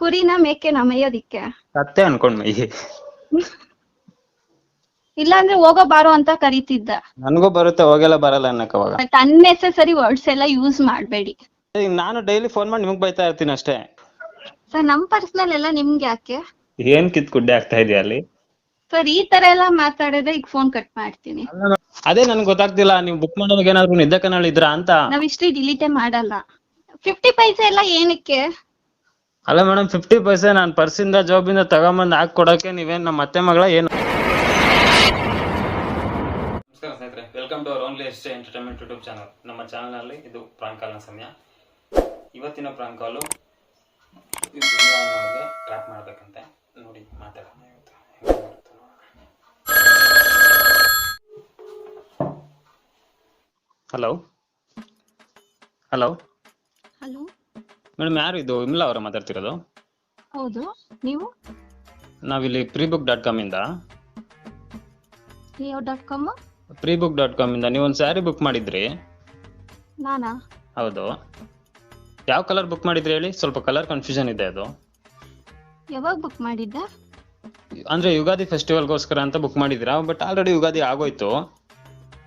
ಕುರಿನ ಮೇಕೆನ ಮೇಯೋದಿಕ್ಕೆ ಕತ್ತೆ ಅನ್ಕೊಂಡ್ ಮೈ ಇಲ್ಲಾಂದ್ರೆ ಹೋಗೋ ಬಾರೋ ಅಂತ ಕರಿತಿದ್ದ. ನನ್ಗೂ ಬರುತ್ತೆ ಹೋಗೆಲ್ಲ ಬರಲ್ಲ ಅನ್ನಕ್ ಅವಾಗ. ಬಟ್ ಅನ್ನೆಸೆಸರಿ ವರ್ಡ್ಸ್ ಎಲ್ಲ ಯೂಸ್ ಮಾಡಬೇಡಿ. ನಾನು ಡೈಲಿ ಫೋನ್ ಮಾಡಿ ನಿಮಗೆ ಬೈತಾ ಇರ್ತೀನಿ ಅಷ್ಟೇ. ಸರ್ ನಮ್ ಪರ್ಸನಲ್ ಎಲ್ಲ ನಿಮ್ಗೆ ಯಾಕೆ? ಏನ್ ಕಿತ್ ಗುಡ್ಡೆ ಆಗ್ತಾ ಇದೆಯಾ ಅಲ್ಲಿ? ಸರ್ ಈ ತರ ಎಲ್ಲ ಮಾತಾಡಿದ್ರೆ ಈಗ ಫೋನ್ ಕಟ್ ಮಾಡ್ತೀನಿ. ಅದೇ ನನ್ಗೆ ಗೊತ್ತಾಗ್ತಿಲ್ಲ ನೀವು ಬುಕ್ ಮಾಡೋವಾಗ ಏನಾದ್ರು ನಿದ್ದೆ ಕನ್ನಡ ಇದ್ರ ಅಂತ. ನಾವ್ ಇಷ್ಟೇ ಡಿಲೀಟೇ ಮಾಡಲ್ಲ. ಫಿಫ್ಟಿ ಪೈಸೆ ಎಲ್ಲ ಏನಕ್ಕೆ? ಅಲ್ಲ ಮೇಡಮ್ ಫಿಫ್ಟಿ ಪೈಸೆ ನಾನು ಪರ್ಸಿಂದ ಜಾಬಿಂದ ತಗೊಂಬಂದು ಹಾಕಿ ಕೊಡೋಕೆ ನೀವೇನು ನಮ್ಮ ಅತ್ತೆ ಮಗಳ ಏನು? ನಮಸ್ಕಾರ ಸ್ನೇಹಿತರೆ welcome to our only ಎಸ್ಟೇ entertainment YouTube channel ನಮ್ಮ ಚಾನಲ್ನಲ್ಲಿ ಇದು ಪ್ರಾಂಕ್ ಕಾಲ್ನ ಸಮಯ. ಇವತ್ತಿನ ಪ್ರಾಂಕ್ ಕಾಲು ಟ್ರ್ಯಾಪ್ ಮಾಡ್ಬೇಕಂತೆ. ನೋಡಿ ಮಾತಾಡೋಣ ಇವತ್ತು. ಹಲೋ ಹಲೋ ಹಲೋ ಮೇಡಮ್ ಯಾರು ಇದು ವಿಮಲಾ ಅವರ ಮಾತಾಡ್ತಿರೋದು? ಹೌದು ನೀವು? ನಾವಿಲ್ಲಿ ಪ್ರೀ ಬುಕ್ ಡಾಟ್ ಕಾಮ್ ಇಂದ. Leo dot com? Dot com ಇಂದ. ನೀವು ಒಂದು ಸ್ಯಾರಿ ಬುಕ್ ಮಾಡಿದ್ರಿ? ನಾನಾ? ಹೌದು. ಯಾವ ಕಲರ್ ಬುಕ್ ಮಾಡಿದ್ರಿ ಹೇಳಿ? ಸ್ವಲ್ಪ ಕಲರ್ ಕನ್ಫ್ಯೂಷನ್ ಇದೆ ಅದು. ಯಾವಾಗ ಬುಕ್ ಮಾಡಿದ್ದೆ? ಅಂದ್ರೆ ಯುಗಾದಿ ಫೆಸ್ಟಿವಲ್ಗೋಸ್ಕರ ಅಂತ ಬುಕ್ ಮಾಡಿದಿರಾ ಬಟ್ ಆಲ್ರೆಡಿ ಯುಗಾದಿ ಆಗೋಯ್ತು.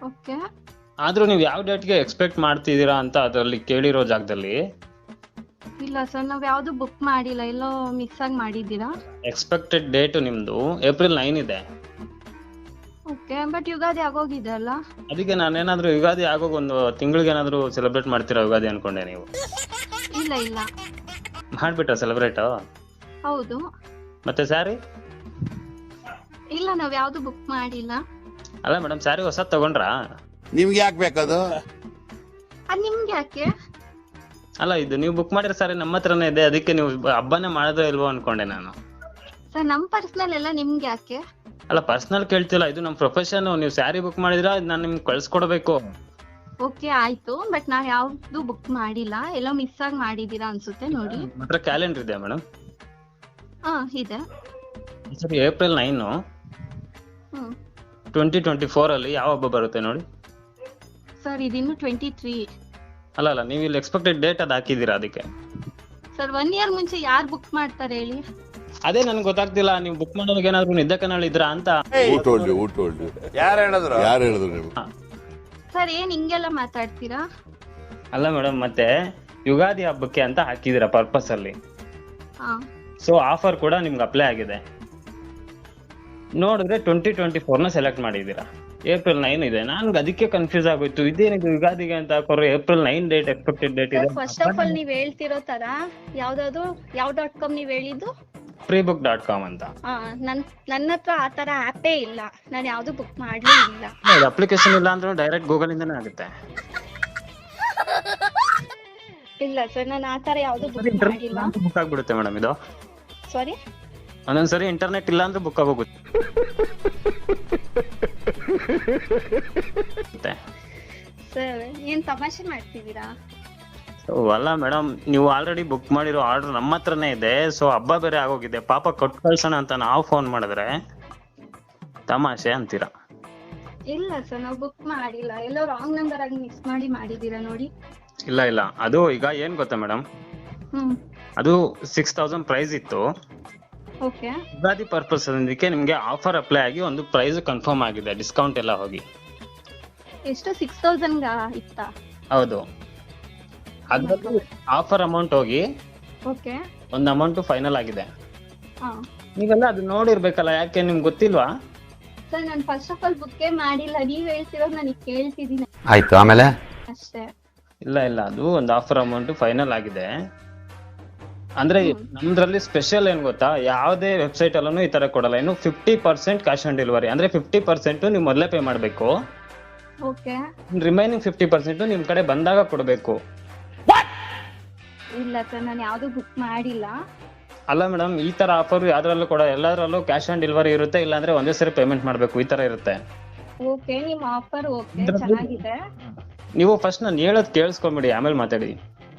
ಓಕೆ. ಆದ್ರೂ ನೀವು ಯಾವ ಡೇಟ್ಗೆ ಎಕ್ಸ್ಪೆಕ್ಟ್ ಮಾಡ್ತಿದ್ದೀರಾ ಅಂತ ಅದರಲ್ಲಿ ಕೇಳಿರೋ ಜಾಗದಲ್ಲಿ ಇಲ್ಲ ಸರ್ ನಾವ್ ಯಾವ್ದು ಬುಕ್ ಮಾಡಿಲ್ಲ ಎಲ್ಲೋ ಮಿಸ್ ಆಗಿ ಮಾಡಿದ್ದೀರಾ? ಎಕ್ಸ್ಪೆಕ್ಟೆಡ್ ಡೇಟ್ ನಿಮ್ದು ಏಪ್ರಿಲ್ ನೈನ್ ಇದೆ. ಓಕೆ ಬಟ್ ಯುಗಾದಿ ಆಗೋಗಿದೆ ಅಲ್ಲ? ಅದಕ್ಕೆ ನಾನೇನಾದ್ರೂ ಯುಗಾದಿ ಆಗೋಗ ಒಂದು ತಿಂಗಳಿಗೆ ಏನಾದ್ರೂ ಸೆಲೆಬ್ರೇಟ್ ಮಾಡ್ತೀರಾ ಯುಗಾದಿ ಅನ್ಕೊಂಡೆ ನೀವು? ಇಲ್ಲ ಇಲ್ಲ. ಮಾಡ್ಬಿಟ್ಟ ಸೆಲೆಬ್ರೇಟ್ ಹೌದು. ಮತ್ತೆ ಸ್ಯಾರಿ ಇಲ್ಲ ನಾವ್ ಯಾವ್ದು ಬುಕ್ ಮಾಡಿಲ್ಲ. ಅಲ್ಲ ಮೇಡಮ್ ಸ್ಯಾರಿ ಹೊಸ ತಗೊಂಡ್ರಾ? ನಿಮ್ಗೆ ಯಾಕೆ ಬೇಕದು? ಅದ್ ನಿಮ್ಗೆ ಯಾಕೆ? ಅಲ್ಲ ಇದು ನೀವು ಬುಕ್ ಮಾಡಿರೋ ಸರ್ ನಮ್ಮ ಹತ್ರನೇ ಇದೆ. ಅದಕ್ಕೆ ನೀವು ಹಬ್ಬನೇ ಮಾಡೋದೋ ಇಲ್ವೋ ಅನ್ಕೊಂಡೆ ನಾನು. ಸರ್ ನಮ್ಮ ಪರ್ಸನಲ್ ಎಲ್ಲ ನಿಮ್ಗೆ ಯಾಕೆ? ಅಲ್ಲ ಪರ್ಸನಲ್ ಕೇಳ್ತಿಲ್ಲ. ಇದು ನಮ್ಮ ಪ್ರೊಫೆಷನ್ ನೀವು ಸ್ಯಾರಿ ಬುಕ್ ಮಾಡಿದ್ರ ನಾನು ನಿಮ್ಗೆ ಕಳ್ಸ್ಕೊಡ್ಬೇಕು. ಓಕೆ ಆಯ್ತು. ಬಟ್ ನಾವ್ ಯಾವ್ದು ಬುಕ್ ಮಾಡಿಲ್ಲ. ಎಲ್ಲೋ ಮಿಸ್ ಆಗಿ ಮಾಡಿದೀರಾ ಅನ್ಸುತ್ತೆ ನೋಡಿ. ಮಾತ್ರ ಕ್ಯಾಲೆಂಡರ್ ಇದೆ ಮೇಡಮ್ ಹಾ ಇದೆ. ಸರಿ ಏಪ್ರಿಲ್ ನೈನು ಹ್ಮ್. ಟ್ವೆಂಟಿ ಟ್ವೆಂಟಿ ಫೋರ್ ಅಲ್ಲಿ ಯಾವ ಹಬ್ಬ ಬರುತ್ತೆ ನೋಡಿ? ಸರ್ ಇದಿನ್ನು ಟ್ವೆಂಟಿ ತ್ರೀ ಅಲ್ಲ ಅಲ್ಲ ನೀವು ಇಲ್ಲಿ ಎಕ್ಸ್ಪೆಕ್ಟೆಡ್ ಡೇಟ್ ಅದು ಹಾಕಿದ್ದೀರಾ ಅದಕ್ಕೆ? ಸರ್ ಒನ್ ಇಯರ್ ಮುಂಚೆ ಯಾರು ಬುಕ್ ಮಾಡ್ತಾರೆ ಹೇಳಿ? ಅದೇ ನನ್ಗೆ ಗೊತ್ತಾಗ್ತಿಲ್ಲ ನೀವು ಬುಕ್ ಮಾಡೋದಕ್ಕೆ ಏನಾದ್ರು ನಿದ್ದೆ ಕನ್ನಡ ಇದ್ರಾ ಅಂತ. ಊಟ ಹೊಳ್ಳಿ ಊಟ ಹೊಳ್ಳಿ ಯಾರು ಹೇಳಿದ್ರು? ಯಾರು ಹೇಳಿದ್ರು ನೀವು? ಸರ್ ಏನ್ ಹಿಂಗೆಲ್ಲ ಮಾತಾಡ್ತೀರಾ? ಅಲ್ಲ ಮೇಡಮ್ ಮತ್ತೆ ಯುಗಾದಿ ಹಬ್ಬಕ್ಕೆ ಅಂತ ಹಾಕಿದ್ದೀರಾ ಪರ್ಪಸ್ ಅಲ್ಲಿ. ಹಾ. ಸೊ ಆಫರ್ ಕೂಡ ನಿಮ್ಗೆ ಅಪ್ಲೈ ಆಗಿದೆ. ನೋಡಿದ್ರೆ ಟ್ವೆಂಟಿ ಟ್ವೆಂಟಿ ಫೋರ್ನ ಸೆಲೆಕ್ಟ್ ಮಾಡಿದ್ದೀರಾ. ಏಪ್ರಿಲ್ ನೈನ್ ಇದೆ. ನನ್ಗೆ ಅದಕ್ಕೆ ಕನ್ಫ್ಯೂಸ್ ಆಗೋಯ್ತು. ಇದೇನಿದು ಯುಗಾದಿಗೆ ಅಂತ ಹಾಕೋರು April nine date expected date ಇದೆ. ಫಸ್ಟ್ ಆಫ್ ಆಲ್ ನೀವ್ ಹೇಳ್ತಿರೋ ತರ ಯಾವ್ದಾದ್ರು ಯಾವ ಡಾಟ್ ಕಾಮ್ ನೀವ್ ಹೇಳಿದ್ದು? ಪ್ರೀ ಬುಕ್ ಡಾಟ್ ಕಾಮ್ ಅಂತ ನನ್ ನನ್ನ ಹತ್ರ ಆ ತರ ಆಪೇ ಇಲ್ಲ. ನಾನು ಯಾವ್ದು ಬುಕ್ ಮಾಡ್ಲೇ ಇಲ್ಲ ಅಪ್ಲಿಕೇಶನ್ ಇಲ್ಲ ಅಂದ್ರೆ ಡೈರೆಕ್ಟ್ ಗೂಗಲ್ ಇಂದನೇ ಆಗುತ್ತೆ. ಇಲ್ಲ ಸರ್ ನಾನು ಆ ತರ ಯಾವ್ದು ಬುಕ್ ಮಾಡಿಲ್ಲ. ಬುಕ್ ಆಗ್ಬಿಡುತ್ತೆ ಮೇಡಮ್ ಇದು. ಸಾರಿ ಒಂದೊಂದ್ಸರಿ ಇಂಟರ್ನೆಟ್ ಇಲ್ಲ ಅಂದ್ರೆ ಬುಕ್ ಆಗೋಗುತ್ತೆ. ಸರ್ ಏನ್ ತಮಾಷೆ ಮಾಡ್ತಿದ್ದೀರಾ? ಅಲ್ಲ ಮೇಡಮ್ ನೀವು ಆಲ್ರೆಡಿ ಬುಕ್ ಮಾಡಿರೋ ಆರ್ಡರ್ ನಮ್ಮ ಹತ್ರನೇ ಇದೆ ಸೊ ಹಬ್ಬ ಬೇರೆ ಆಗೋಗಿದೆ. ಪಾಪ ಕೊಟ್ಟು ಕಳ್ಸೋಣ ಅಂತ ನಾವು ಫೋನ್ ಮಾಡಿದ್ರೆ ತಮಾಷೆ ಅಂತೀರಾ? ಇಲ್ಲ ಸರ್ ನಾವು ಬುಕ್ ಮಾಡಿಲ್ಲ. ಎಲ್ಲೋ ರಾಂಗ್ ನಂಬರ್ ಆಗಿ ಮಿಸ್ ಮಾಡಿ ಮಾಡಿದೀರಾ ನೋಡಿ. ಇಲ್ಲ ಇಲ್ಲ. ಅದು ಈಗ ಏನ್ ಗೊತ್ತಾ ಮೇಡಮ್? ಹ್ಮ್. ಅದು ಸಿಕ್ಸ್ ತೌಸಂಡ್ ಪ್ರೈಸ್ ಇತ್ತು. ಯುಗಾದಿ ಪರ್ಪಸ್ ಅದಕ್ಕೆ ನಿಮಗೆ ಆಫರ್ ಅಪ್ಲೈ ಆಗಿ ಒಂದು ಪ್ರೈಸ್ ಕನ್ಫರ್ಮ್ ಆಗಿದೆ ಡಿಸ್ಕೌಂಟ್ ಎಲ್ಲ ಹೋಗಿ. ಎಷ್ಟು? ಸಿಕ್ಸ್ ತೌಸಂಡ್ ಇತ್ತ? ಹೌದು. ಅದರಲ್ಲಿ ಆಫರ್ ಅಮೌಂಟ್ ಹೋಗಿ ಓಕೆ ಒಂದು ಅಮೌಂಟ್ ಫೈನಲ್ ಆಗಿದೆ. ಹಾ. ನೀವೆಲ್ಲ ಅದು ನೋಡಿರ್ಬೇಕಲ್ಲ ಯಾಕೆ ನಿಮ್ಗೆ ಗೊತ್ತಿಲ್ವಾ? ಸರ್ ನಾನು ಫಸ್ಟ್ ಆಫ್ ಆಲ್ ಬುಕ್ಕೇ ಮಾಡಿಲ್ಲ. ನೀವು ಹೇಳ್ತಿರೋದು ನಾನು ಕೇಳ್ತಿದ್ದೀನಿ. ಆಯ್ತು ಆಮೇಲೆ? ಅಷ್ಟೇ. ಇಲ್ಲ ಇಲ್ಲ. ಅದು ಒಂದು ಆಫರ್ ಅಮೌಂಟ್ ಫೈನಲ್ ಆಗಿದೆ. ಅಂದ್ರೆ ನಮ್ದ್ರಲ್ಲಿ ಸ್ಪೆಷಲ್ ಏನ್ ಗೊತ್ತಾ? ಯಾವುದೇ ವೆಬ್ಸೈಟ್ ಅಲ್ಲೂ ಈ ತರ ಕೊಡಲ್ಲ. ಇನ್ನು fifty percent cash on delivery ಅಂದ್ರೆ ಫಿಫ್ಟಿ ಪರ್ಸೆಂಟ್ ನೀವು ಮೊದಲೇ ಪೇ ಮಾಡಬೇಕು. ಓಕೆ. ರಿಮೈನಿಂಗ್ ಫಿಫ್ಟಿ ಪರ್ಸೆಂಟ್ ನಿಮ್ ಕಡೆ ಬಂದಾಗ ಕೊಡಬೇಕು. ಇಲ್ಲ ಸರ್ ನಾನು ಯಾವ್ದು ಬುಕ್ ಮಾಡಿಲ್ಲ. ಅಲ್ಲ ಮೇಡಮ್ ಈ ತರ ಆಫರ್ ಯಾವ್ದ್ರಲ್ಲೂ ಕೊಡ ಎಲ್ಲದರಲ್ಲೂ ಕ್ಯಾಶ್ ಆನ್ ಡೆಲಿವರಿ ಇರುತ್ತೆ ಇಲ್ಲಾಂದ್ರೆ ಒಂದೇ ಸರಿ ಪೇಮೆಂಟ್ ಮಾಡಬೇಕು. ಈ ತರ ಇರುತ್ತೆ. ಓಕೆ ನಿಮ್ ಆಫರ್ ಓಕೆ ಚೆನ್ನಾಗಿದೆ. ನೀವು ಫಸ್ಟ್ ನಾನು ಹೇಳೋದು ಕೇಳಿಸ್ಕೊಂಬಿಡಿ ಆಮೇಲೆ ಮಾತಾಡಿ.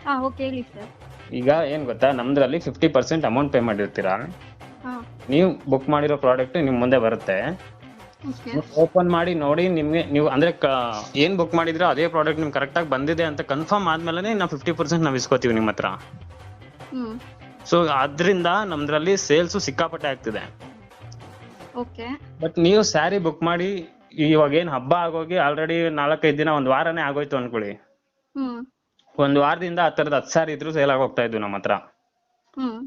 ಹಾ ಓಕೆ ಹೇಳಿ ಸರ್. ಈಗ ಏನ್ ಗೊತ್ತಾ? ನಮ್ದ್ರಲ್ಲಿ ಫಿಫ್ಟಿ ಪರ್ಸೆಂಟ್ ಅಮೌಂಟ್ ಪೇ ಮಾಡಿರ್ತೀರಾ? ನೀವು ಬುಕ್ ಮಾಡಿರೋ ಪ್ರಾಡಕ್ಟ್ ನಿಮ್ ಮುಂದೆ ಬರುತ್ತೆ. ಓಪನ್ ಮಾಡಿ ನೋಡಿ ನಿಮ್ಗೆ ನೀವು ಅಂದ್ರೆ ಏನ್ ಬುಕ್ ಮಾಡಿದ್ರೋ ಅದೇ ಪ್ರಾಡಕ್ಟ್ ನಿಮ್ಗೆ ಕರೆಕ್ಟ್ ಆಗಿ ಬಂದಿದೆ ಅಂತ ಕನ್ಫರ್ಮ್ ಆದ್ಮೇಲೆ ನಾವು ಫಿಫ್ಟಿ ಪರ್ಸೆಂಟ್ ನಾವು ಇಸ್ಕೋತೀವಿ ನಿಮ್ಮ ಹತ್ರ. ಸೊ ಅದ್ರಿಂದ ನಮ್ದ್ರಲ್ಲಿ ಸೇಲ್ಸ್ ಸಿಕ್ಕಾಪಟ್ಟೆ ಆಗ್ತಿದೆ. ಬಟ್ ನೀವು ಸ್ಯಾರಿ ಬುಕ್ ಮಾಡಿ ಇವಾಗ ಏನ್ ಹಬ್ಬ ಆಗೋಗಿ ಆಲ್ರೆಡಿ ನಾಲ್ಕೈದು ದಿನ ಒಂದ್ ವಾರನೇ ಆಗೋಯ್ತು ಅನ್ಕೊಳ್ಳಿ. ಒಂದ್ ವಾರದಿಂದ ಆ ತರದ ಹತ್ತು ಸಾರಿ ಇದ್ರು ಸೇಲ್ ಆಗೋಗ್ತಾ ಇದ್ವು ನಮ್ಮ ಹತ್ರ. ಹ್ಮ್.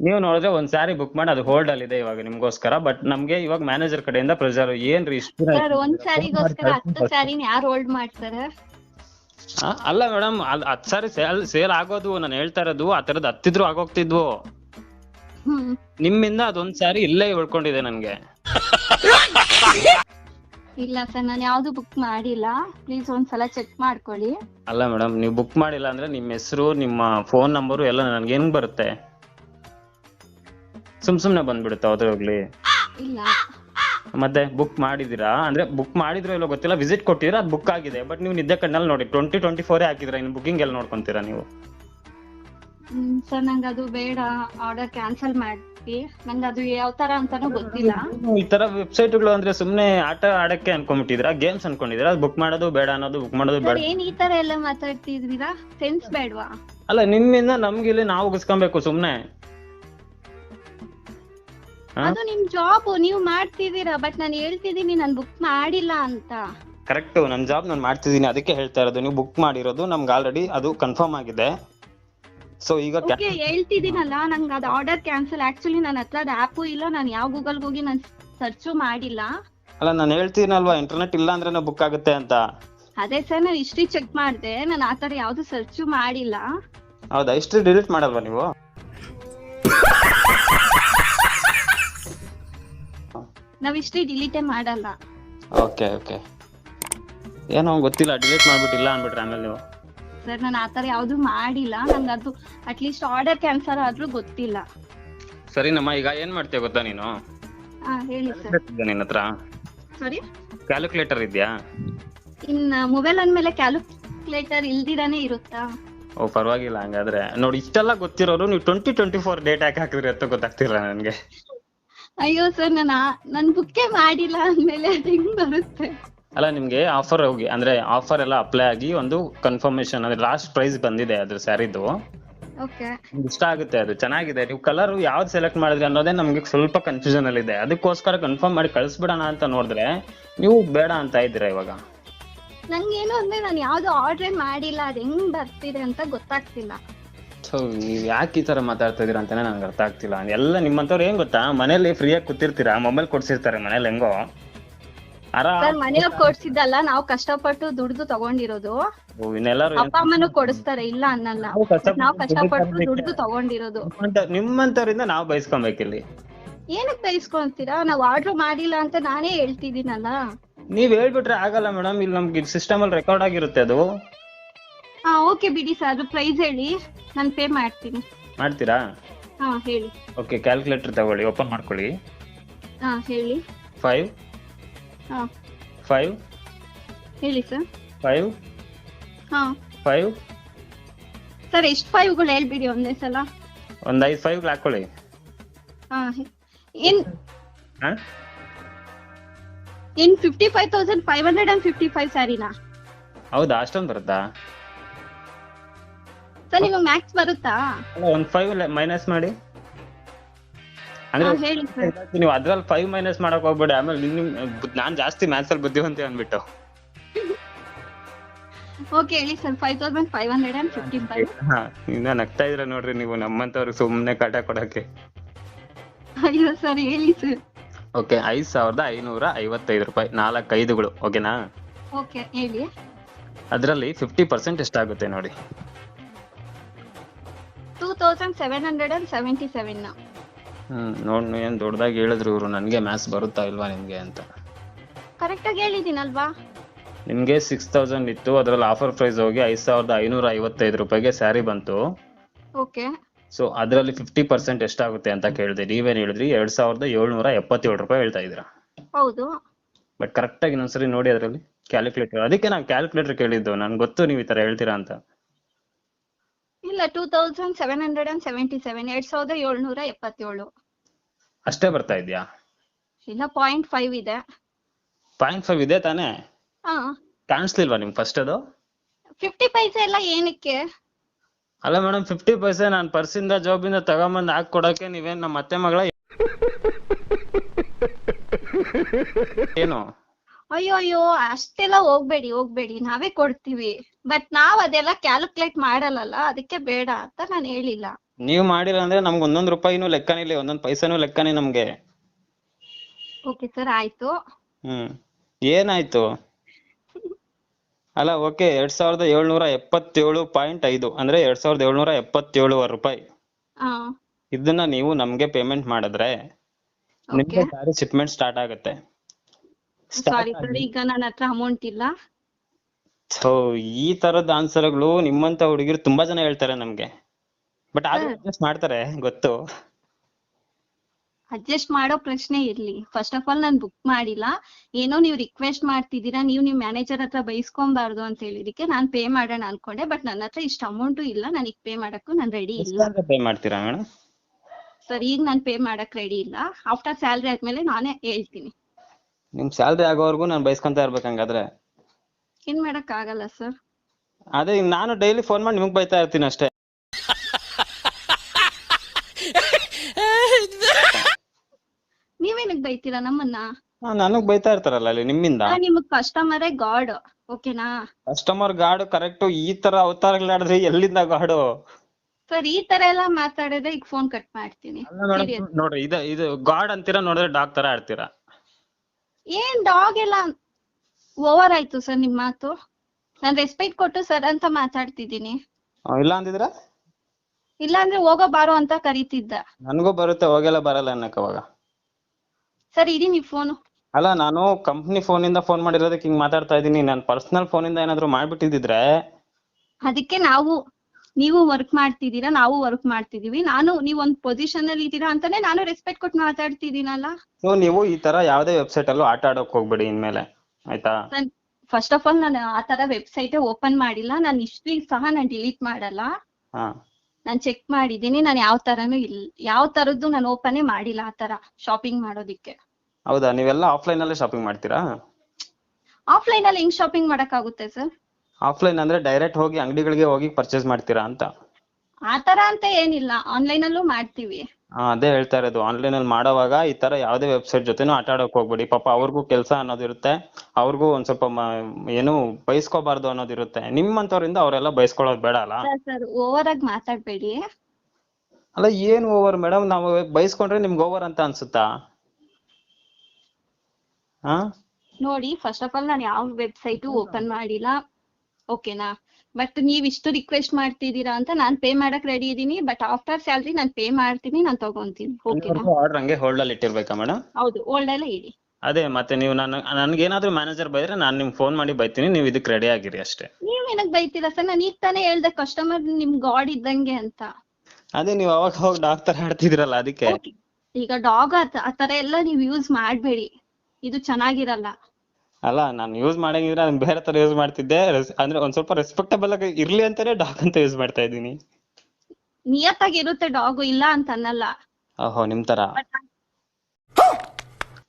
ನೀವು ನೋಡಿದ್ರೆ ಒಂದ್ ಸ್ಯಾರಿ ಬುಕ್ ಮಾಡಿ ಅದು ಹೋಲ್ಡ್ ಅಲ್ಲಿ ಇದೆ ಇವಾಗ ನಿಮ್ಗೋಸ್ಕರ ಬಟ್ ನಮ್ಗೆ ಇವಾಗ ಮ್ಯಾನೇಜರ್ ಕಡೆಯಿಂದ ಪ್ರೆಷರ್ ಏನ್ರಿ ಇಷ್ಟು ದಿನ ಸರ್ ಒಂದ್ ಸ್ಯಾರಿಗೋಸ್ಕರ ಹತ್ತು ಸ್ಯಾರಿನ ಯಾರು ಹೋಲ್ಡ್ ಮಾಡ್ತಾರೆ? ಆ, ಅಲ್ಲ ಮೇಡಮ್ ಹತ್ ಹತ್ತು ಸಾರಿ ಸೇಲ್ ಸೇಲ್ ಆಗೋದು ನಾನು ಹೇಳ್ತಾ ಇರೋದು ಆ ತರದ್ ಹತ್ತಿದ್ರು ಆಗೋಗ್ತಿದ್ವು. ಹ್ಮ್. ನಿಮ್ಮಿಂದ ಅದೊಂದ್ ಸ್ಯಾರಿ ಇಲ್ಲೇ ಉಳ್ಕೊಂಡಿದೆ ನನ್ಗೆ. ಇಲ್ಲ ಸರ್ ನಾನು ಯಾವ್ದು ಬುಕ್ ಮಾಡಿಲ್ಲ. ಪ್ಲೀಸ್ ಒಂದ್ಸಲ ಚೆಕ್ ಮಾಡ್ಕೊಳ್ಳಿ. ಅಲ್ಲ ಮೇಡಮ್ ನೀವು ಬುಕ್ ಮಾಡಿಲ್ಲ ಅಂದ್ರೆ ನಿಮ್ಮ ಹೆಸರು ನಿಮ್ಮ ಫೋನ್ ನಂಬರು ಎಲ್ಲ ನನ್ಗೆ ಹೆಂಗ್ ಬರುತ್ತೆ? ಸುಮ್ ಸುಮ್ನೆ ಬಂದ್ಬಿಡುತ್ತೆ ಅದ್ರ ಹೋಗ್ಲಿ. ಇಲ್ಲ. ಮತ್ತೆ ಬುಕ್ ಮಾಡಿದಿರಾ ಅಂದ್ರೆ ಬುಕ್ ಮಾಡಿದ್ರು ಇಲ್ಲೋ ಗೊತ್ತಿಲ್ಲ ವಿಸಿಟ್ ಕೊಟ್ಟಿದ್ರೆ ಅದು ಬುಕ್ ಆಗಿದೆ ಬಟ್ ನೀವು ನಿದ್ದೆ ಕಣ್ಣಲ್ಲಿ ನೋಡಿ ಟ್ವೆಂಟಿ ಟ್ವೆಂಟಿ ಫೋರೇ ಹಾಕಿದ್ರೆ ಇನ್ನು ಬುಕಿಂಗ್ ಎಲ್ಲ ನೋಡ್ಕೊಂತೀರಾ ನೀವು? ಸರ್ ನಂಗೆ ಅದು ಬೇಡ ಆರ್ಡರ್ ಕ್ಯಾನ್ಸಲ್ ಮಾಡಿ ನಂಗೆ ಅದು ಯಾವ ತರ ಅಂತಾನೂ ಗೊತ್ತಿಲ್ಲ. ಈ ತರ ವೆಬ್ಸೈಟ್ಗಳು ಅಂದ್ರೆ ಸುಮ್ನೆ ಆಟ ಆಡಕ್ಕೆ ಅನ್ಕೊಂಡ್ಬಿಟ್ಟಿದ್ರ ಗೇಮ್ಸ್ ಅನ್ಕೊಂಡಿದ್ರ ಬುಕ್ ಮಾಡೋದು ಬೇಡ ಅನ್ನೋದು ಬುಕ್ ಮಾಡೋದು ಬೇಡ. ಏನ್ ಈ ತರ ಎಲ್ಲ ಮಾತಾಡ್ತಿದ್ದೀರಾ? ಸೆನ್ಸ್ ಬೇಡ್ವಾ? ಅಲ್ಲ ನಿಮ್ಮಿಂದ ನಮ್ಗೆ ಇಲ್ಲಿ ನಾವು ಉಗಿಸ್ಕೊಬೇಕು ಸುಮ್ನೆ? ಅದು ನಿಮ್ ಜಾಬ್ ನೀವು ಮಾಡ್ತಿದ್ದೀರಾ ಬಟ್ ನಾನು ಹೇಳ್ತಿದ್ದೀನಿ ನಾನು ಬುಕ್ ಮಾಡಿಲ್ಲ ಅಂತ. ಕರೆಕ್ಟ್ ನನ್ನ ಜಾಬ್ ನಾನು ಮಾಡ್ತಿದ್ದೀನಿ ಅದಕ್ಕೆ ಹೇಳ್ತಾ ಇರೋದು. ನೀವು ಬುಕ್ ಮಾಡಿರೋದು ನಮ್ಗೆ ಆಲ್ರೆಡಿ ಅದು ಕನ್ಫರ್ಮ್ ಆಗಿದೆ. ಸೊ ಈಗ ಓಕೆ ಹೇಳ್ತಿದ್ದೀನಲ್ಲ ನಂಗೆ ಅದು ಆರ್ಡರ್ ಕ್ಯಾನ್ಸಲ್ ಆಕ್ಚುಲಿ ನನ್ನ ಹತ್ರ ಅದು ಆ್ಯಪು ಇಲ್ಲ. ನಾನು ಯಾವ ಗೂಗಲ್ ಹೋಗಿ ನಾನು ಸರ್ಚು ಮಾಡಿಲ್ಲ. ಅಲ್ಲ ನಾನು ಹೇಳ್ತೀನಲ್ವಾ ಇಂಟರ್ನೆಟ್ ಇಲ್ಲ ಅಂದ್ರೆ ಬುಕ್ ಆಗುತ್ತೆ ಅಂತ? ಅದೇ ಸರ್ ನಾನು ಹಿಸ್ಟ್ರಿ ಚೆಕ್ ಮಾಡಿದೆ. ನಾನು ಆ ಥರ ಯಾವುದು ಸರ್ಚು ಮಾಡಿಲ್ಲ. ಹೌದಾ? ಹಿಸ್ಟ್ರಿ ಡಿಲೀಟ್ ಮಾಡಲ್ವಾ ನೀವು? ನಾವು ಹಿಸ್ಟ್ರಿ ಡಿಲೀಟೇ ಮಾಡಲ್ಲ. ಓಕೆ ಓಕೆ ಏನೋ ಗೊತ್ತಿಲ್ಲ ಡಿಲೀಟ್ ಮಾಡ್ಬಿಟ್ಟಿಲ್ಲ ಅಂದ್ಬಿಟ್ರೆ ಆಮೇಲೆ ನೀವು. ಸರ್ ನಾನು ಆ ಥರ ಯಾವುದು ಮಾಡಿಲ್ಲ. ನಂಗೆ ಅದು ಅಟ್ಲೀಸ್ಟ್ ಆರ್ಡರ್ ಕ್ಯಾನ್ಸಲ್ ಆದ್ರೂ ಗೊತ್ತಿಲ್ಲ. ಸರಿ ನಮ್ಮ ಈಗ ಏನ್ ಮಾಡ್ತೀಯ ಗೊತ್ತಾ ನೀನು? ಹಾ ಹೇಳಿ ಸರ್. ನಿನ್ನ ಹತ್ರ. ಸಾರಿ ಕ್ಯಾಲ್ಕುಲೇಟರ್ ಇದೆಯಾ? ಇನ್ನ ಮೊಬೈಲ್ ಅಂದ್ಮೇಲೆ ಕ್ಯಾಲ್ಕುಲೇಟರ್ ಇಲ್ದಿರಾನೇ ಇರುತ್ತಾ? ಓ ಪರವಾಗಿಲ್ಲ ಹಂಗಾದ್ರೆ. ನೋಡಿ ಇಷ್ಟೆಲ್ಲ ಗೊತ್ತಿರೋರು ನೀವು ಟ್ವೆಂಟಿ ಟ್ವೆಂಟಿ ಫೋರ್ ಡೇಟ್ ಯಾಕೆ ಹಾಕಿದ್ರಿ ಅಂತ ಗೊತ್ತಾಗ್ತಿಲ್ಲ ನನಗೆ. ಅಯ್ಯೋ ಸರ್ ನಾನು ನಾನು ಬುಕ್ಕೇ ಮಾಡಿಲ್ಲ ಅಂದ್ಮೇಲೆ ಅದು ಹೆಂಗ್ ಬರುತ್ತೆ? ಅಲ್ಲ ನಿಮ್ಗೆ ಆಫರ್ ಹೋಗಿ ಅಂದ್ರೆ ಆಫರ್ ಎಲ್ಲ ಅಪ್ಲೈ ಆಗಿ ಒಂದು ಕನ್ಫರ್ಮೇಶನ್ ಅಂದ್ರೆ ಲಾಸ್ಟ್ ಪ್ರೈಸ್ ಬಂದಿದೆ ಅದ್ರ ಸ್ಯಾರಿದು ಓಕೆ ಇಷ್ಟ ಆಗುತ್ತೆ ಅದು ಚೆನ್ನಾಗಿದೆ. ನೀವು ಕಲರ್ ಯಾವ್ದು ಸೆಲೆಕ್ಟ್ ಮಾಡಿದ್ರಿ ಅನ್ನೋದೇ ನಮ್ಗೆ ಸ್ವಲ್ಪ ಕನ್ಫ್ಯೂಷನ್ ಅಲ್ಲಿ ಇದೆ. ಅದಕ್ಕೋಸ್ಕರ ಕನ್ಫರ್ಮ್ ಮಾಡಿ ಕಳಿಸ್ಬಿಡೋಣ ಅಂತ ನೋಡಿದ್ರೆ ನೀವು ಬೇಡ ಅಂತ ಇದ್ದೀರಾ ಇವಾಗ? ಏನು ಅಂದ್ರೆ ನಾನು ಯಾವ್ದು ಆರ್ಡರ್ ಮಾಡಿಲ್ಲ ಅದು ಹೆಂಗ್ ಬರ್ತಿದೆ ಅಂತ ಗೊತ್ತಾಗ್ತಿಲ್ಲ. ಸೊ ನೀವ್ ಯಾಕೆ ಈ ತರ ಮಾತಾಡ್ತಾ ಇದ್ದೀರಾ ಅಂತಾನೆ ನಂಗೆ ಅರ್ಥ ಆಗ್ತಿಲ್ಲ. ಎಲ್ಲ ನಿಮ್ಮಂತವ್ರು ಏನು ಗೊತ್ತಾ ಮನೇಲಿ ಫ್ರೀಯಾಗಿ ಕೂತಿರ್ತೀರಾ? ಮೊಬೈಲ್ ಕೊಡ್ಸಿರ್ತಾರೆ ಮನೇಲಿ ಹೆಂಗೋ. ಸರ್ ಮನೆಯವ್ರು ಕೊಡ್ಸಿದ್ದಲ್ಲ ನಾವು ಕಷ್ಟಪಟ್ಟು ದುಡ್ದು ತಗೊಂಡಿರೋದು. ಅಪ್ಪ ಅಮ್ಮನೂ ಕೊಡಿಸ್ತಾರೆ ಇಲ್ಲ ಅನ್ನಲ್ಲ. ನಾವು ಕಷ್ಟಪಟ್ಟು ದುಡ್ದು ತಗೊಂಡಿರೋದು. ನಿಮ್ಮಂತವರಿಂದ ನಿಮ್ಮಂತವ್ರಿಂದ ನಾವು ಬಯಸ್ಕೊಬೇಕಿಲ್ಲಿ ಏನಕ್ ಬಯಸ್ಕೊಂತೀರಾ ನಾವ್ ಆರ್ಡರ್ ಮಾಡಿಲ್ಲ ಅಂತ ನಾನೇ ಹೇಳ್ತಿದ್ದೀನಲ್ಲ. ನೀವ್ ಹೇಳ್ಬಿಟ್ರೆ ಆಗಲ್ಲ ಮೇಡಮ್ ಇಲ್ಲಿ ನಮ್ಗೆ ಸಿಸ್ಟಮ್ ಅಲ್ಲಿ ರೆಕಾರ್ಡ್ ಆಗಿರುತ್ತೆ ಅದು. ಹಾ ಓಕೆ ಬಿಡಿ ಸರ್ ಅದು ಪ್ರೈಸ್ ಹೇಳಿ ನಾನು ಪೇ ಮಾಡ್ತೀನಿ. ಮಾಡ್ತೀರಾ? ಹಾ ಹೇಳಿ. ಓಕೆ ಕ್ಯಾಲ್ಕುಲೇಟರ್ ತಗೊಳ್ಳಿ ಓಪನ್ ಮಾಡ್ಕೊಳ್ಳಿ. ಹಾ ಹೇಳಿ. ಫೈವ್ ಹಾ. ಫೈವ್ ಹೇಳಿ ಸರ್ ಫೈವ್ ಹಾಂ. ಫೈವ್ ಸರ್ ಎಷ್ಟು ಫೈವ್ಗಳು ಹೇಳ್ಬಿಡಿ ಒಂದೇ ಸಲ. ಒಂದ್ ಐದು ಫೈವ್ ಹಾಕೊಳ್ಳಿ. ಹಾಂ ಇನ್ ಹಾಂ ಏನ್ fifty five thousand five hundred and fifty five ಸ್ಯಾರಿನಾ ಹೌದಾ ಅಷ್ಟೊಂದು ಬರುತ್ತಾ? ಸರ್ ನಿಮಗೆ ಮ್ಯಾಕ್ಸ್ ಬರುತ್ತಾ? ಒಂದ್ ಫೈವ್ ಮೈನಸ್ ಮಾಡಿ. ಅಂದ್ರೆ ನೀವು ಅದ್ರಲ್ಲಿ ಫೈವ್ ಮೈನಸ್ ಮಾಡಕ್ ಹೋಗ್ಬೇಡಿ. ಆಮೇಲೆ ನಿಮ್ ನಾನ್ ಜಾಸ್ತಿ ಮ್ಯಾಥ್ಸ್ ಅಲ್ಲಿ ಬುದ್ಧಿವಂತಿ ಅಂದ್ಬಿಟ್ಟು ಓಕೆ ಹೇಳಿ sir five thousand five hundred and fifty five ಹಾ ಇನ್ನ ನಗ್ತಾ ಇದ್ರ ನೋಡ್ರಿ ನೀವು ನಮ್ಮಂತವ್ರಿಗೆ ಸುಮ್ಮನೆ ಕಾಟ ಕೊಡಕ್ಕೆ. ಅಯ್ಯೋ ಸರ್ ಹೇಳಿ ಸರ್ ಓಕೆ ಐದು ಸಾವಿರದ ಐನೂರ ಐವತ್ತೈದು ರೂಪಾಯಿ. ನಾಲ್ಕು ಐದುಗಳು ಓಕೆನಾ ಓಕೆ ಹೇಳಿ. ಅದರಲ್ಲಿ ಫಿಫ್ಟಿ ಪರ್ಸೆಂಟ್ ಎಷ್ಟಾಗುತ್ತೆ ನೋಡಿ. Two thousand seven hundred and seventy seven ಹ್ಮ್ ನೋಡ್ ಏನ್ ದೊಡ್ಡದಾಗಿ ಹೇಳಿದ್ರು ಇವ್ರು ನನಗೆ ಮ್ಯಾಥ್ಸ್ ಬರುತ್ತಾ ಇಲ್ವಾ ನಿಮಗೆ ಅಂತ. ಕರೆಕ್ಟಾಗಿ ಹೇಳಿದ್ದೀನಲ್ವಾ ನಿಮಗೆ ಸಿಕ್ಸ್ ತೌಸಂಡ್ ಇತ್ತು ಅದ್ರಲ್ಲಿ ಆಫರ್ ಪ್ರೈಸ್ ಹೋಗಿ ಐದ್ ಸಾವಿರದ ಐನೂರ ಐವತ್ತೈದು ರೂಪಾಯಿಗೆ ಸ್ಯಾರಿ ಬಂತು. ಓಕೆ ಸೊ ಅದರಲ್ಲಿ ಫಿಫ್ಟಿ ಪರ್ಸೆಂಟ್ ಎಷ್ಟಾಗುತ್ತೆ ಅಂತ ಕೇಳಿದೆ ನೀವೇನ್ ಹೇಳಿದ್ರಿ ಎರಡ್ ಸಾವಿರದ ಏಳ್ನೂರ ಎಪ್ಪತ್ತೇಳು ರೂಪಾಯಿ ಹೇಳ್ತಾ ಇದ್ದೀರಾ. ಹೌದು. ಬಟ್ ಕರೆಕ್ಟ್ ಆಗಿ ಇನ್ನೊಂದ್ಸರಿ ನೋಡಿ ಅದರಲ್ಲಿ ಕ್ಯಾಲ್ಕುಲೇಟರ್ ಅದಕ್ಕೆ ನಾನು ಕ್ಯಾಲ್ಕುಲೇಟರ್ ಕೇಳಿದ್ದು ನನ್ಗೆ ಗೊತ್ತು ನೀವು ಈ ತರ ಹೇಳ್ತೀರಾ ಅಂತ. ಇಲ್ಲ two thousand seven hundred and seventy seven ಎರಡ್ ಸಾವಿರದ ಏಳ್ನೂರ ಎಪ್ಪತ್ತೇಳು. ಅಷ್ಟೇ ಬರ್ತಾ ಇದೆಯಾ? ಇಲ್ಲ ಪಾಯಿಂಟ್ ಫೈವ್ ಇದೆ. ಪಾಯಿಂಟ್ ಫೈವ್ ಇದೆ ತಾನೇ? ಹಾ. ಕಾಣಿಸ್ಲಿಲ್ವಾ ನಿಮ್ಗೆ ಫಸ್ಟ್ ಅದು? ಫಿಫ್ಟಿ ಪೈಸೆ ಎಲ್ಲ ಏನಕ್ಕೆ? ಅಲ್ಲ ಮೇಡಮ್ ಫಿಫ್ಟಿ ಪೈಸೆ ನಾನು ಪರ್ಸಿಂದ ಜಾಬಿಂದ ತಗೊಂಬಂದು ಹಾಕಿ ಕೊಡೋಕೆ ನೀವೇನು ನಮ್ಮ ಅತ್ತೆ ಮಗಳ ಏನು? ಅಯ್ಯೋ ಅಯ್ಯೋ ಅಷ್ಟೆಲ್ಲ ಹೋಗ್ಬೇಡಿ ಹೋಗ್ಬೇಡಿ ನಾವೇ ಕೊಡ್ತೀವಿ. ಬಟ್ ನಾವ್ ಅದೆಲ್ಲ ಕ್ಯಾಲ್ಕುಲೇಟ್ ಮಾಡಲ್ಲಲ್ಲ ಅದಕ್ಕೆ ಬೇಡ ಅಂತ ನಾನು ಹೇಳಿಲ್ಲ. ನೀವ್ ಮಾಡಿಲ್ಲ ಅಂದ್ರೆ ನಮ್ಗೆ ಒಂದೊಂದ್ ರೂಪಾಯಿನೂ ಲೆಕ್ಕನೇ ಇಲ್ಲ ಒಂದೊಂದ್ ಪೈಸೆನೂ ಲೆಕ್ಕನೇ ನಮ್ಗೆ. ಓಕೆ ಸರ್ ಆಯ್ತು. ಹ್ಮ್. ಏನಾಯ್ತು? ಅಲ್ಲ ಓಕೆ ಎರಡ್ ಸಾವಿರದ ಏಳ್ನೂರ ಎಪ್ಪತ್ತೇಳು ಪಾಯಿಂಟ್ ಐದು ಅಂದ್ರೆ ಎರಡ್ ಸಾವಿರದ ಏಳ್ನೂರ ಎಪ್ಪತ್ತೇಳುವರೆ ರೂಪಾಯಿ. ಇದನ್ನ ನೀವು ನಮ್ಗೆ ಪೇಮೆಂಟ್ ಮಾಡಿದ್ರೆ ನಿಮ್ಗೆ ಸಾರಿ ಶಿಪ್ಮೆಂಟ್ ಸ್ಟಾರ್ಟ್ ಆಗುತ್ತೆ. ಸಾರಿ ಸರ್ ಈಗ ನನ್ನ ಹತ್ರ ಅಮೌಂಟ್ ಇಲ್ಲ. ಸೊ ಈ ತರದ ಆನ್ಸರ್ಗಳು ನಿಮ್ಮಂತ ಹುಡುಗಿರು ತುಂಬಾ ಜನ ಹೇಳ್ತಾರೆ ನಮ್ಗೆ. ಬಟ್ ಆದ್ರೂ Sir. ಮಾಡ್ತಾರೆ ಗೊತ್ತು. ಅಡ್ಜಸ್ಟ್ ಮಾಡೋ ಪ್ರಶ್ನೆ ಇರ್ಲಿ. ಫಸ್ಟ್ ಆಫ್ ಆಲ್ ನಾನು ಬುಕ್ ಮಾಡಿಲ್ಲ. ಏನೋ ನೀವು ರಿಕ್ವೆಸ್ಟ್ ಮಾಡ್ತಿದ್ದೀರಾ ನೀವು ನಿಮ್ ಮ್ಯಾನೇಜರ್ ಹತ್ರ ಬೈಸ್ಕೊಬಾರ್ದು ಅಂತ ಹೇಳಿದಕ್ಕೆ ನಾನ್ ಪೇ ಮಾಡೋಣ ಅನ್ಕೊಂಡೆ. ಬಟ್ ನನ್ನ ಹತ್ರ ಇಷ್ಟು ಅಮೌಂಟ್ ಇಲ್ಲ. ನನಗೆ ಪೇ ಮಾಡಕ್ಕೂ ನಾನು ರೆಡಿ ಇಲ್ಲ. ಪೇ ಮಾಡ್ತೀರಾ ಮೇಡಮ್ ಸರ್ ಈಗ ನಾನು ಪೇ ಮಾಡಕ್ ರೆಡಿ ಇಲ್ಲ. ಆಫ್ಟರ್ ಸ್ಯಾಲ್ರಿ ಆದ್ಮೇಲೆ ನಾನೇ ಹೇಳ್ತೀನಿ. ನಿಮ್ ಸ್ಯಾಲ್ರಿ ಆಗೋವರೆಗೂ ನಾನು ಬೈಸ್ಕೊಂತ ಇರ್ಬೇಕು ಹಂಗಾದ್ರೆ. ಏನ್ ಮಾಡಕ್ ಆಗಲ್ಲ ಸರ್ ಅದೇ ನಾನು ಡೈಲಿ ಫೋನ್ ಮಾಡಿ ನಿಮ್ಗೆ ಬೈತಾ ಇರ್ತೀನಿ ಅಷ್ಟೇ. ನೀವೇನಕ್ ಬೈತೀರಾ ನಮ್ಮನ್ನ? ಹಾ, ನನಗ್ ಬೈತಾ ಇರ್ತಾರಲ್ಲ ಅಲ್ಲಿ ನಿಮ್ಮಿಂದ? ನಾನ್ ನಿಮಗ್ ಕಸ್ಟಮರೇ ಗಾಡ್ ಓಕೆನಾ ಕಸ್ಟಮರ್ ಗಾಡ್ ಕರೆಕ್ಟ್ ಈ ತರ ಅವತಾರಗಳಾಡಿದ್ರೆ ಎಲ್ಲಿಂದ ಗಾಡು ಸರ್ ಈ ತರ ಎಲ್ಲಾ ಮಾತಾಡಿದ್ರೆ ಈಗ ಫೋನ್ ಕಟ್ ಮಾಡ್ತೀನಿ. ನೋಡಿ Serious. ನೋಡ್ರಿ ಇದು ಇದು ಗಾಡ್ ಅಂತೀರಾ ನೋಡಿದ್ರೆ ಡಾಕ್ಟರ್ ತರ ಆಡ್ತೀರಾ? ಏನ್ ಡಾಗ್ ಎಲ್ಲ ಓವರ್ ಆಯ್ತು ಸರ್ ನಿಮ್ ಮಾತು? ನಾನ್ ರೆಸ್ಪೆಕ್ಟ್ ಕೊಟ್ಟು ಸರ್ ಅಂತ ಮಾತಾಡ್ತಿದ್ದೀನಿ. ಇಲ್ಲ ಅಂದಿದ್ರ? ಇಲ್ಲಾಂದ್ರೆ ಹೋಗೋ ಬಾರೋ ಅಂತ ಕರೀತಿದ್ದ. ನನಗೂ ಬರುತ್ತೆ ಹೋಗೆಲ್ಲ ಬರಲ್ಲ ಅನ್ನಕ್ ಅವಾಗ. ಸರ್ ಇಡಿ ನೀವ್ ಫೋನು ಅಲ್ಲ ನಾನು ಕಂಪ್ನಿ ಫೋನಿಂದ ಫೋನ್ ಮಾಡಿರೋದಕ್ಕೆ ಹಿಂಗ್ ಮಾತಾಡ್ತಾ ಇದೀನಿ ನಾನು ಪರ್ಸನಲ್ ಫೋನಿಂದ ಏನಾದ್ರು ಮಾಡ್ಬಿಟ್ಟಿದ್ರೆ ಅದಕ್ಕೆ ನಾವು ನೀವು ವರ್ಕ್ ಮಾಡ್ತಿದ್ದೀರಾ ನಾವು ವರ್ಕ್ ಮಾಡ್ತಿದೀವಿ ನಾನು ನೀವು ಒಂದ್ ಪೊಸಿಷನ್ ಅಲ್ಲಿ ಇದ್ದೀರಾ ಅಂತಾನೆ ನಾನು ರೆಸ್ಪೆಕ್ಟ್ ಕೊಟ್ಟು ಮಾತಾಡ್ತಿದ್ದೀನಲ್ಲ? ಸೊ ನೀವು ಈ ತರ ಯಾವ್ದೇ ವೆಬ್ಸೈಟ್ ಅಲ್ಲೂ ಆಟ ಆಡೋಕ್ ಹೋಗ್ಬೇಡಿ ಇನ್ಮೇಲೆ ಆಯ್ತಾ? ಫಸ್ಟ್ ಆಫ್ ಆಲ್ ನಾನು ಆ ತರ ವೆಬ್ಸೈಟ್ ಓಪನ್ ಮಾಡಿಲ್ಲ. ನಾನು ಹಿಸ್ಟ್ರಿ ಸಹ ನಾನು ಡಿಲೀಟ್ ಮಾಡಲ್ಲ. ಹಾ. ನಾನ್ ಚೆಕ್ ಮಾಡಿದೀನಿ ನಾನು ಯಾವ ತರನು ಇಲ್ ಯಾವ ತರದ್ದು ನಾನು ಓಪನ್ ಮಾಡಿಲ್ಲ ಆ ತರ ಶಾಪಿಂಗ್ ಮಾಡೋದಿಕ್ಕೆ. ಹೌದಾ? ನೀವೆಲ್ಲ ಆಫ್ಲೈನ್ ಅಲ್ಲೇ ಶಾಪಿಂಗ್ ಮಾಡ್ತೀರಾ? ಆಫ್ಲೈನ್ ಅಲ್ಲಿ ಹೆಂಗ್ ಶಾಪಿಂಗ್ ಮಾಡಕ್ಕಾಗುತ್ತೆ ಸರ್ ಆಫ್ಲೈನ್ ಅಂದ್ರೆ ಡೈರೆಕ್ಟ್ ಹೋಗಿ ಅಂಗಡಿಗಳಿಗೆ ಹೋಗಿ ಪರ್ಚೇಸ್ ಮಾಡ್ತೀರಾ ಅಂತ. ಆತರ ಅಂತ ಏನಿಲ್ಲ. ಆನ್ಲೈನ್ ಅಲ್ಲೂ ಮಾಡ್ತೀವಿ. ಹಾ ಅದೇ ಹೇಳ್ತಾ ಇರೋದು. ಆನ್ಲೈನ್ ಅಲ್ಲಿ ಮಾಡೋವಾಗ ಈ ತರ ಯಾವ್ದೇ ವೆಬ್ಸೈಟ್ ಜೊತೆನೂ ಆಟ ಆಡಕ್ ಹೋಗ್ಬೇಡಿ. ಪಾಪ ಅವ್ರಿಗೂ ಕೆಲಸ ಅನ್ನೋದಿರುತ್ತೆ. ಅವ್ರಿಗೂ ಒಂದ್ ಸ್ವಲ್ಪ ಮ- ಏನು ಬಯಸ್ಕೋಬಾರ್ದು ಅನ್ನೋದಿರುತ್ತೆ. ನಿಮ್ಮಂತವ್ರಿಂದ ಅವರೆಲ್ಲ ಬಯಸ್ಕೊಳ್ಳೋದು ಬೇಡ ಅಲ್ಲ? ಸರ್ ಸರ್ ಓವರ್ ಆಗಿ ಮಾತಾಡ್ಬೇಡಿ. ಅಲ್ಲ ಏನ್ ಓವರ್ ಮೇಡಮ್ ನಾವು ಬಯಸ್ಕೊಂಡ್ರೆ ನಿಮ್ಗೆ ಓವರ್ ಅಂತ ಅನ್ಸುತ್ತಾ? ಹಾ? ನೋಡಿ ಫಸ್ಟ್ ಆಫ್ ಆಲ್ ನಾನು ಯಾವ ವೆಬ್ಸೈಟ್ ಓಪನ್ ಮಾಡಿಲ್ಲ. ಓಕೆನಾ? ಬಟ್ ನೀವ್ ಇಷ್ಟು ರಿಕ್ವೆಸ್ಟ್ ಮಾಡ್ತಿದ್ದೀರಾ ಅಂತ ನಾನ್ ಪೇ ಮಾಡಕ್ ರೆಡಿ ಇದೀನಿ ಬಟ್ ಆಫ್ಟರ್ ಸ್ಯಾಲ್ರಿ ನಾನ್ ಪೇ ಮಾಡ್ತೀನಿ ನಾನ್ ತಗೊಂತೀನಿ. ಓಕೆನಾ? ಆರ್ಡರ್ ಹಂಗೆ ಹೋಲ್ಡ್ ಅಲ್ಲಿ ಇಟ್ಟಿರ್ಬೇಕಾ ಮೇಡಮ್ ಹೌದು ಓಲ್ಡ್ ಅಲ್ಲೇ ಇಡಿ. ಅದೇ ಮತ್ತೆ ನೀವು ನಾನು ನನ್ಗೇನಾದ್ರೂ ಮ್ಯಾನೇಜರ್ ಬೈದ್ರೆ ನಾನು ನಿಮ್ಗೆ ಫೋನ್ ಮಾಡಿ ಬೈತೀನಿ ನೀವು ಇದಕ್ಕೆ ರೆಡಿ ಆಗಿರಿ ಅಷ್ಟೇ. ನೀವ್ ಏನಕ್ ಬೈತೀರಾ ಸರ್? ನಾನು ಈಗ ತಾನೇ ಹೇಳ್ದೆ ಕಸ್ಟಮರ್ ನಿಮ್ ಗಾಡ್ ಇದ್ದಂಗೆ ಅಂತ. ಅದೇ ನೀವು ಅವಾಗ ಹೋಗಿ ಡಾಕ್ಟರ್ ಆಡ್ತಿದ್ರಲ್ಲ ಅದಕ್ಕೆ. Okay. ಈಗ ಡಾಗ್ ಆ ತರ ಎಲ್ಲ ನೀವ್ ಯೂಸ್ ಮಾಡ್ಬೇಡಿ. ಇದು ಚೆನ್ನಾಗಿರಲ್ಲ. ಅಲ್ಲ ನಾನು ಯೂಸ್ ಮಾಡಂಗಿದ್ರೆ ನಾನು ಬೇರೆ ತರ ಯೂಸ್ ಮಾಡ್ತಿದ್ದೆ. ಅಂದ್ರೆ ಒಂದ್ ಸ್ವಲ್ಪ ರೆಸ್ಪೆಕ್ಟಬಲ್ ಆಗಿ ಇರ್ಲಿ ಅಂತಾನೆ ಡಾಗ್ ಅಂತ ಯೂಸ್ ಮಾಡ್ತಾ ಇದ್ದೀನಿ. ನಿಯತ್ತಾಗಿ ಇರುತ್ತೆ ಡಾಗ್ ಇಲ್ಲ ಅಂತ ಅನ್ನಲ್ಲ. ಓಹೋ ನಿಮ್ ತರ.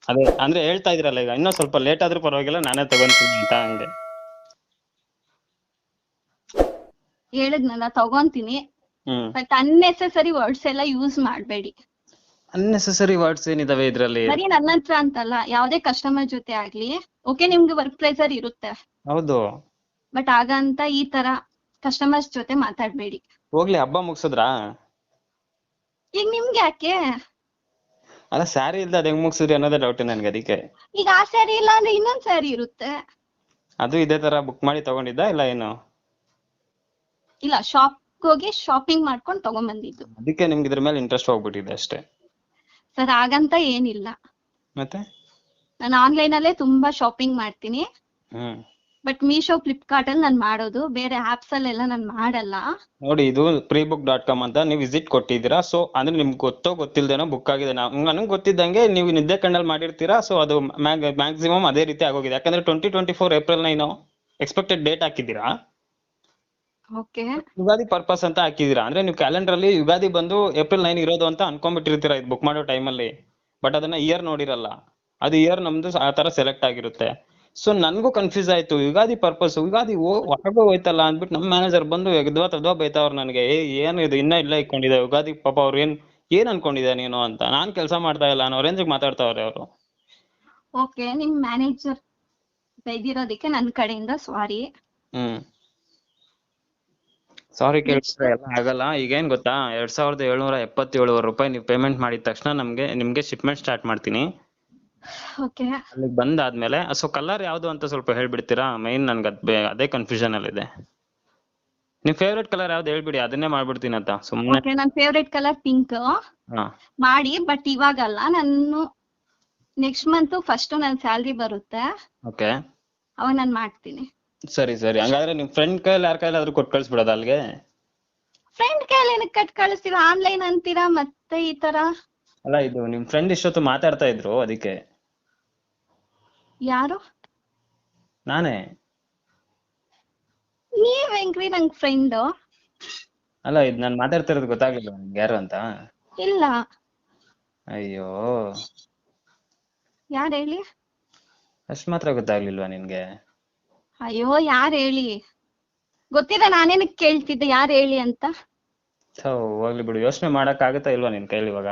ಅದೇ ಅಂದ್ರೆ ಹೇಳ್ತಾ ಇದ್ರಲ್ಲ ಈಗ ಇನ್ನೂ ಸ್ವಲ್ಪ ಲೇಟ್ ಆದ್ರೂ ಪರವಾಗಿಲ್ಲ ನಾನೇ ತಗೊಂತೀನಿ ಅಂತ ಹಂಗೆ. ಹೇಳಿದ್ನಲ್ಲ ತಗೊಂತೀನಿ. ಹ್ಮ್. ಬಟ್ ಅನ್ನೆಸೆಸರಿ ವರ್ಡ್ಸ್ ಎಲ್ಲ ಯೂಸ್ ಮಾಡ್ಬೇಡಿ. ಅನ್ನೆಸೆಸರಿ ವರ್ಡ್ಸ್ ಏನಿದಾವೆ ಇದ್ರಲ್ಲಿ? ಬರೀ ನನ್ನ ಹತ್ರ ಅಂತಲ್ಲ ಯಾವ್ದೇ ಕಸ್ಟಮರ್ ಜೊತೆ ಆಗ್ಲಿ ಓಕೆ ನಿಮ್ಗೆ ವರ್ಕ್ ಪ್ಲೇಸರ್ ಇರುತ್ತೆ. ಹೌದು. ಬಟ್ ಆಗಂತ ಈ ತರ ಕಸ್ಟಮರ್ಸ್ ಜೊತೆ ಮಾತಾಡ್ಬೇಡಿ. ಹೋಗ್ಲಿ ಹಬ್ಬ ಮುಗಿಸಿದ್ರಾ? ಈಗ ನಿಮ್ಗೆ ಯಾಕೆ? ಅಲ್ಲ ಸ್ಯಾರಿ ಇಲ್ದ ಅದ್ ಹೆಂಗ್ ಮುಗ್ಸಿದ್ರಿ ಅನ್ನೋದೇ ಡೌಟ್ ನನ್ಗೆ ಅದಕ್ಕೆ. ಈಗ ಆ ಸ್ಯಾರಿ ಇಲ್ಲ ಅಂದ್ರೆ ಇನ್ನೊಂದ್ ಸ್ಯಾರಿ ಇರುತ್ತೆ. ಅದು ಇದೇ ತರ ಬುಕ್ ಮಾಡಿ ತಗೊಂಡಿದ್ದ ಇಲ್ಲ ಏನು? ಇಲ್ಲ ಶಾಪ್ ಹೋಗಿ ಶಾಪಿಂಗ್ ಮಾಡ್ಕೊಂಡ್ ತಗೊಂಬಂದಿದ್ದು. ಅದಕ್ಕೆ ನಿಮ್ಗೆ ಇದ್ರ ಮೇಲೆ ಇಂಟ್ರೆಸ್ಟ್ ಹೋಗ್ಬಿಟ್ಟಿದೆ ಅಷ್ಟೇ. ಸರ್ ಹಾಗಂತ ಏನಿಲ್ಲ. ಮತ್ತೆ? ನಾನು ಆನ್ಲೈನ್ ಅಲ್ಲೇ ತುಂಬಾ ಶಾಪಿಂಗ್ ಮಾಡ್ತೀನಿ. ಹ್ಮ್. ಬಟ್ ಮೀಶೋ ಫ್ಲಿಪ್ಕಾರ್ಟ್ ಅಲ್ಲಿ ನಾನು ಮಾಡೋದು. ಬೇರೆ ಆಪ್ಸ್ ಅಲ್ಲೆಲ್ಲ ನಾನು ಮಾಡಲ್ಲ. ನೋಡಿ ಇದು ಪ್ರೀ ಬುಕ್ ಡಾಟ್ ಕಾಮ್ ಅಂತ ನೀವು ವಿಸಿಟ್ ಕೊಟ್ಟಿದ್ದೀರಾ. ಸೊ ಅಂದ್ರೆ ನಿಮ್ಗೆ ಗೊತ್ತೋ ಗೊತ್ತಿಲ್ದೇನೋ ಬುಕ್ ಆಗಿದೆ. ನನಗೆ ಗೊತ್ತಿದ್ದಂಗೆ ನೀವು ನಿದ್ದೆ ಕಣ್ಣಲ್ಲಿ ಮಾಡಿರ್ತೀರಾ. ಸೊ ಅದು ಮ್ಯಾಕ್ಸಿಮಮ್ ಅದೇ ರೀತಿ ಆಗೋಗಿದೆ. ಯಾಕಂದ್ರೆ twenty twenty four April nine expected date ಹಾಕಿದ್ದೀರಾ. ಓಕೆ. ಯುಗಾದಿ ಪರ್ಪಸ್ ಅಂತ ಹಾಕಿದೀರಾ? ಅಂದ್ರೆ ನೀವು ಕ್ಯಾಲೆಂಡರ್ ಅಲ್ಲಿ ಯುಗಾದಿ ಬಂದು ಏಪ್ರಿಲ್ ನೈನ್ ಇರೋದು ಅಂತ ಅನ್ಕೊಂಡ್ಬಿಟ್ಟಿರ್ತೀರಾ ಇದು ಬುಕ್ ಮಾಡೋ ಟೈಮಲ್ಲಿ ಬಟ್ ಅದನ್ನ ಇಯರ್ ನೋಡಿರಲ್ಲ. ಅದು ಇಯರ್ ನಮ್ದು ಆ ತರ ಸೆಲೆಕ್ಟ್ ಆಗಿರುತ್ತೆ. ಸೊ ನನ್ಗೂ ಕನ್ಫ್ಯೂಸ್ ಆಯ್ತು. ಯುಗಾದಿ ಪರ್ಪಸ್ ಯುಗಾದಿ ಓ ಹೊರಗೆ ಹೋಯ್ತಲ್ಲ ಅಂದ್ಬಿಟ್ಟು ನಮ್ಮ ಮ್ಯಾನೇಜರ್ ಬಂದು ಎದ್ವಾ ತದ್ವಾ ಬೈತಾವ್ರು ನನಗೆ. ಏ ಏನು ಇದು ಇನ್ನ ಇಲ್ಲ ಇಕ್ಕೊಂಡಿದೆ ಯುಗಾದಿ ಪಾಪ ಅವ್ರು ಏನ್ ಏನ್ ಅನ್ಕೊಂಡಿದೆ ನೀನು ಅಂತ. ನಾನ್ ಕೆಲಸ ಮಾಡ್ತಾ ಇಲ್ಲ ಅನ್ನೋ ರೇಂಜಿಗೆ ಮಾತಾಡ್ತಾವ್ರೆ ಅವರು. ಓಕೆ ನಿಮ್ ಮ್ಯಾನೇಜರ್ ಬೈದಿರೋದಕ್ಕೆ ನನ್ ಕಡೆಯಿಂದ ಸಾರಿ ಹ್ಮ್. ಸಾರಿ ಕೇಳಿದ್ರೆ ಎಲ್ಲ ಆಗಲ್ಲ. ಈಗ ಏನ್ ಗೊತ್ತಾ? ಎರಡ್ ಸಾವಿರದ ಏಳ್ನೂರ ಎಪ್ಪತ್ತೇಳು ರೂಪಾಯಿ ನೀವು ಪೇಮೆಂಟ್ ಮಾಡಿದ ತಕ್ಷಣ ನಮ್ಗೆ ನಿಮ್ಗೆ ಶಿಪ್ಮೆಂಟ್ ಸ್ಟಾರ್ಟ್ ಮಾಡ್ತೀನಿ. ಓಕೆ ಅಲ್ಲಿಗೆ ಬಂದಾದ್ಮೇಲೆ ಸೊ ಕಲರ್ ಯಾವ್ದು ಅಂತ ಸ್ವಲ್ಪ ಹೇಳ್ಬಿಡ್ತೀರಾ? ಮೈನ್ ನನ್ಗೆ ಅದ್ ಬೇ- ಅದೇ ಕನ್ಫ್ಯೂಷನ್ ಅಲ್ಲಿ ಇದೆ ನಿಮ್ ಫೇವ್ರೆಟ್ ಕಲರ್ ಯಾವ್ದು ಹೇಳ್ಬಿಡಿ ಅದನ್ನೇ ಮಾಡ್ಬಿಡ್ತೀನಿ ಅಂತ. ಸುಮ್ನೆ. ಓಕೆ ನನ್ ಫೇವ್ರೆಟ್ ಕಲರ್ ಪಿಂಕ್ ಹಾ. ಮಾಡಿ ಬಟ್ ಇವಾಗಲ್ಲ ನಾನು ನೆಕ್ಸ್ಟ್ ಮಂತ್ ಫಸ್ಟ್ ನನ್ ಸ್ಯಾಲ್ರಿ ಬರುತ್ತೆ. ಓಕೆ ಅವಾಗ ನಾನ್ ಮಾಡ್ತೀನಿ. ಸರಿ ಸರಿ. ಹಂಗಾದ್ರೆ ನಿಮ್ ಫ್ರೆಂಡ್ ಕೈಯಲ್ಲಿ ಯಾರ ಕೈಲಾದ್ರೂ ಕೊಟ್ಟು ಕಳ್ಸ್ಬಿಡೋದ ಅಲ್ಲಿಗೆ ಫ್ರೆಂಡ್ ಕೈಯಲ್ಲಿ ಏನಕ್ಕೆ ಕಟ್ ಕಳಿಸ್ತೀರಾ? ಆನ್ಲೈನ್ ಅಂತೀರಾ? ಮತ್ತೆ ಈ ತರ? ಅಲ್ಲ ಇದು ನಿಮ್ ಫ್ರೆಂಡ್ ಇಷ್ಟೊತ್ತು ಮಾತಾಡ್ತಾ ಇದ್ರು ಅದಕ್ಕೆ. ಯಾರು? ನಾನೇ. ನೀವ್ ಹೆಂಗ್ರಿ ನಂಗ್ ಫ್ರೆಂಡ್ ಅಲ್ಲ ಇದು ನಾನು ಮಾತಾಡ್ತಿರೋದು ಗೊತ್ತಾಗ್ಲಿಲ್ಲ ನಿಮ್ಗೆ? ಯಾರು ಅಂತ? ಇಲ್ಲ. ಅಯ್ಯೋ. ಯಾರ್ ಹೇಳಿ? ಅಷ್ಟ್ ಮಾತ್ರ ಗೊತ್ತಾಗ್ಲಿಲ್ವಾ ನಿನ್ಗೆ ಅಯ್ಯೋ ಯಾರ್ ಹೇಳಿ ಗೊತ್ತಿಲ್ಲ ನಾನೇನಕ್ ಕೇಳ್ತಿದ್ದೆ ಯಾರ್ ಹೇಳಿ ಅಂತ ಥೋ ಹೋಗ್ಲಿ ಬಿಡು ಯೋಚನೆ ಮಾಡಕ್ ಆಗತ್ತಾ ಇಲ್ವಾ ನಿನ್ ಕೈಲಿ ಇವಾಗ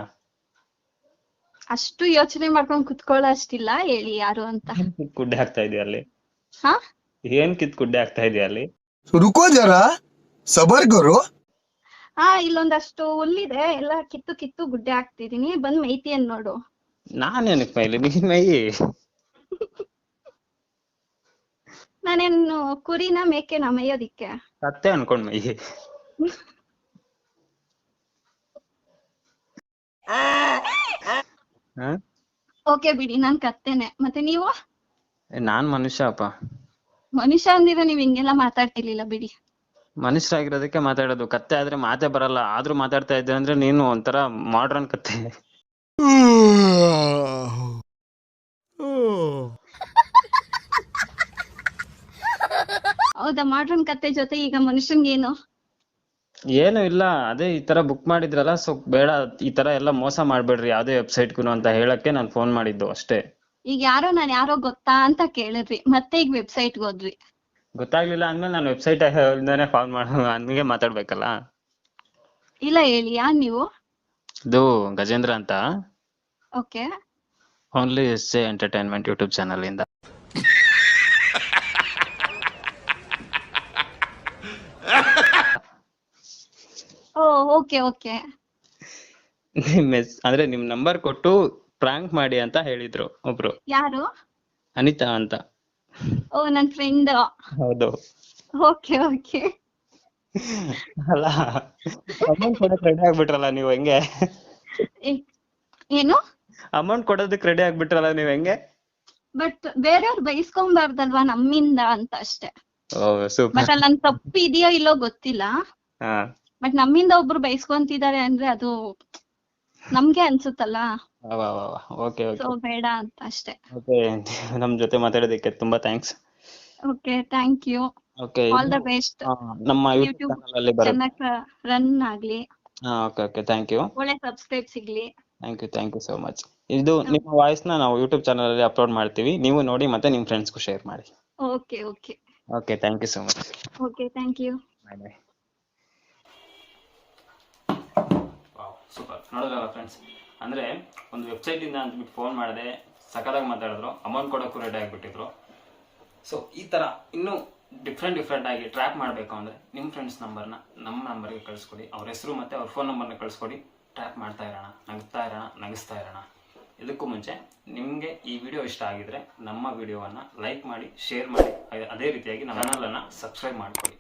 ಅಷ್ಟು ಯೋಚನೆ ಮಾಡ್ಕೊಂಡ್ ಕುತ್ಕೊಳ್ಳೋ ಅಷ್ಟಿಲ್ಲ ಹೇಳಿ ಯಾರು ಅಂತ ಕಿತ್ ಗುಡ್ಡೆ ಆಗ್ತಾ ಇದೆಯಾ ಅಲ್ಲಿ ಹಾ ಏನ್ ಕಿತ್ ಗುಡ್ಡೆ ಆಗ್ತಾ ಇದೆಯಾ ಅಲ್ಲಿ रुको जरा सबर करो ಹಾ ಇಲ್ಲೊಂದಷ್ಟು ಹುಲ್ಲಿದೆ ಎಲ್ಲ ಕಿತ್ತು ಕಿತ್ತು ಗುಡ್ಡೆ ಹಾಕ್ತಿದೀನಿ ಬಂದ್ ಮೈತಿಯನ್ ನೋಡು ನಾನೇನಕ್ ಮೈಲಿ ನೀನ್ ಮೈ ನಾನೇನು ಕುರಿನ ಮೇಕೆನ ಮೇಯೋದಿಕ್ಕೆ ಕತ್ತೆ ಅನ್ಕೊಂಡ್ ಮೈ. ಹ? ಓಕೆ ಬಿಡಿ ನಾನ್ ಕತ್ತೇನೆ. ಮತ್ತೆ ನೀವು? ನಾನ್ ಮನುಷ್ಯ ಅಪ್ಪ. ಮನುಷ್ಯ ಅಂದಿರ ನೀವ್ ಹಿಂಗೆಲ್ಲ ಮಾತಾಡ್ತಿರ್ಲಿಲ್ಲ ಬಿಡಿ. ಮನುಷ್ಯರಾಗಿರೋದಕ್ಕೆ ಮಾತಾಡೋದು. ಕತ್ತೆ ಆದ್ರೆ ಮಾತೇ ಬರಲ್ಲ. ಆದ್ರೂ ಮಾತಾಡ್ತಾ ಇದ್ದೆ ಅಂದ್ರೆ ನೀನು ಒಂಥರ ಮಾಡ್ರನ್ ಕತ್ತೆ. ಹೌದಾ? ಮಾಡ್ರನ್ ಕತ್ತೆ ಜೊತೆ ಈಗ ಮನುಷ್ಯನ್ಗೇನು? ಏನು ಇಲ್ಲ ಅದೇ ಈ ತರ ಬುಕ್ ಮಾಡಿದ್ರಲ್ಲ ಸೊ ಬೇಡ ಈ ತರ ಎಲ್ಲ ಮೋಸ ಮಾಡ್ಬೇಡ್ರಿ ಯಾವ್ದೇ ವೆಬ್ಸೈಟ್ಗೂ ಅಂತ ಹೇಳಕ್ಕೆ ನಾನು ಫೋನ್ ಮಾಡಿದ್ದು ಅಷ್ಟೇ. ಈಗ ಯಾರೋ ನಾನ್ ಯಾರೋ ಗೊತ್ತಾ ಅಂತ ಕೇಳಿದ್ರಿ ಮತ್ತೆ ಈಗ ವೆಬ್ಸೈಟ್ ಹೋದ್ವಿ. ಗೊತ್ತಾಗ್ಲಿಲ್ಲ ಅಂದ್ಮೇಲೆ ನಾನು ವೆಬ್ಸೈಟ್ ಇಂದಾನೆ ಫೋನ್ ಮಾಡ ಹಂಗೆ ಮಾತಾಡ್ಬೇಕಲ್ಲ? ಇಲ್ಲ ಹೇಳಿ ಯಾರ್ ನೀವು? ಇದು ಗಜೇಂದ್ರ ಅಂತ. Okay only S A entertainment YouTube channel ಇಂದ. Oh okay okay. ನಿಮ್ ಅಂದ್ರೆ ನಿಮ್ ನಂಬರ್ ಕೊಟ್ಟು ಪ್ರಾಂಕ್ ಮಾಡಿ ಅಂತ ಹೇಳಿದ್ರು ಒಬ್ರು. ಯಾರು? ಅನಿತಾ ಅಂತ. ಓ ನನ್ ಫ್ರೆಂಡ್. ಹೌದು. Okay okay. ಅಲ್ಲ ಅಮೌಂಟ್ ಕೊಡಕ್ ರೆಡಿ ಆಗ್ಬಿಟ್ರಲ್ಲ ನೀವು ಹೆಂಗೆ? ಏನು? ಅಮೌಂಟ್ ಕೊಡೋದಕ್ ರೆಡಿ ಆಗ್ಬಿಟ್ರಲ್ಲ ನೀವು ಹೆಂಗೆ? ಬಟ್ ಬೇರೆಯವ್ರು ಬೈಸ್ಕೊಂಬಾರ್ದಲ್ವಾ ನಮ್ಮಿಂದ ಅಂತ ಅಷ್ಟೇ. ಓ ಸೂಪರ್ ಬಟ್ ಅಲ್ಲಿ ನನ್ ತಪ್ಪು ಇದೆಯೋ ಇಲ್ಲೋ ಗೊತ್ತಿಲ್ಲ. ಹಾ. ಬಟ್ ನಮ್ಮಿಂದ ಒಬ್ರು ಬೈಸ್ಕೊಂತಿದಾರೆ ಅಂದ್ರೆ ಅದು ನಮ್ಗೆ ಅನ್ಸುತ್ತಲ್ಲ. ಓಕೆ ಓಕೆ ಬೇಡ ಅಂತ ಅಷ್ಟೇ. ಓಕೆ ನಮ್ ಜೊತೆ ಮಾತಾಡೋದಕ್ಕೆ ತುಂಬಾ thanks okay thank you okay all the best ನಮ್ಮ ಯೂಟ್ಯೂಬ್ ಅಲ್ಲಿ ಬರುತ್ತೆ. ಚೆನ್ನಾಗ್ ರನ್ ಆಗ್ಲಿ. ಹಾ ಓಕೆ ಓಕೆ ಥ್ಯಾಂಕ್ ಯು ಒಳ್ಳೆ ಸಬ್ಸ್ಕ್ರೈಬ್ ಸಿಗ್ಲಿ. Thank you thank you so much ಇದು ನಿಮ್ಮ ವಾಯ್ಸ್ನ ನಾವು ಯೂಟ್ಯೂಬ್ ಚಾನಲ್ ಅಲ್ಲಿ ಅಪ್ಲೋಡ್ ಮಾಡ್ತೀವಿ. ನೀವು ನೋಡಿ ಮತ್ತೆ ನಿಮ್ ಫ್ರೆಂಡ್ಸ್ಗೂ ಶೇರ್ ಮಾಡಿ. Okay okay okay thank you so much okay thank you bye bye super ನೋಡೋದಲ್ಲ friends ಅಂದರೆ ಒಂದು ವೆಬ್ಸೈಟಿಂದ ಅಂದ್ಬಿಟ್ಟು ಫೋನ್ ಮಾಡಿದೆ ಸಕಾಲಾಗಿ ಮಾತಾಡಿದ್ರು ಅಮೌಂಟ್ ಕೊಡೋಕ್ಕೂ ರೆಡಿ ಆಗಿಬಿಟ್ಟಿದ್ರು. ಸೊ ಈ ಥರ ಇನ್ನೂ ಡಿಫ್ರೆಂಟ್ ಡಿಫ್ರೆಂಟ್ ಆಗಿ ಟ್ರ್ಯಾಕ್ ಮಾಡಬೇಕು ಅಂದರೆ ನಿಮ್ಮ ಫ್ರೆಂಡ್ಸ್ ನಂಬರ್ನ ನಮ್ಮ ನಂಬರ್ಗೆ ಕಳಿಸ್ಕೊಡಿ. ಅವ್ರ ಹೆಸರು ಮತ್ತು ಅವ್ರ ಫೋನ್ ನಂಬರ್ನ ಕಳಿಸ್ಕೊಡಿ. ಟ್ರ್ಯಾಕ್ ಮಾಡ್ತಾ ಇರೋಣ, ನಗ್ತಾ ಇರೋಣ, ನಗಿಸ್ತಾ ಇರೋಣ. ಇದಕ್ಕೂ ಮುಂಚೆ ನಿಮಗೆ ಈ ವಿಡಿಯೋ ಇಷ್ಟ ಆಗಿದ್ರೆ ನಮ್ಮ ವಿಡಿಯೋವನ್ನು ಲೈಕ್ ಮಾಡಿ ಶೇರ್ ಮಾಡಿ, ಅದೇ- ರೀತಿಯಾಗಿ ನಮ್ಮ ಚಾನಲನ್ನು ಸಬ್ಸ್ಕ್ರೈಬ್ ಮಾಡ್ಕೊಳ್ಳಿ.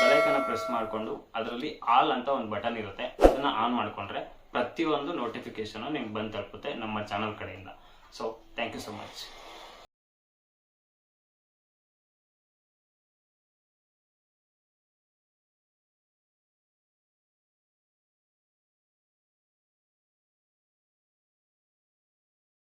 ಬೆಲೈಕನ್ನು ಪ್ರೆಸ್ ಮಾಡಿಕೊಂಡು, ಅದರಲ್ಲಿ ಆಲ್ ಅಂತ ಒಂದು ಬಟನ್ ಇರುತ್ತೆ. ಅದನ್ನು ಆನ್ ಮಾಡ್ಕೊಂಡ್ರೆ ಪ್ರತಿಯೊಂದು ನೋಟಿಫಿಕೇಶನ್ ನಿಮ್ಗೆ ಬಂದು ತಲುಪುತ್ತೆ ನಮ್ಮ ಚಾನಲ್ ಕಡೆಯಿಂದ. So thank you so much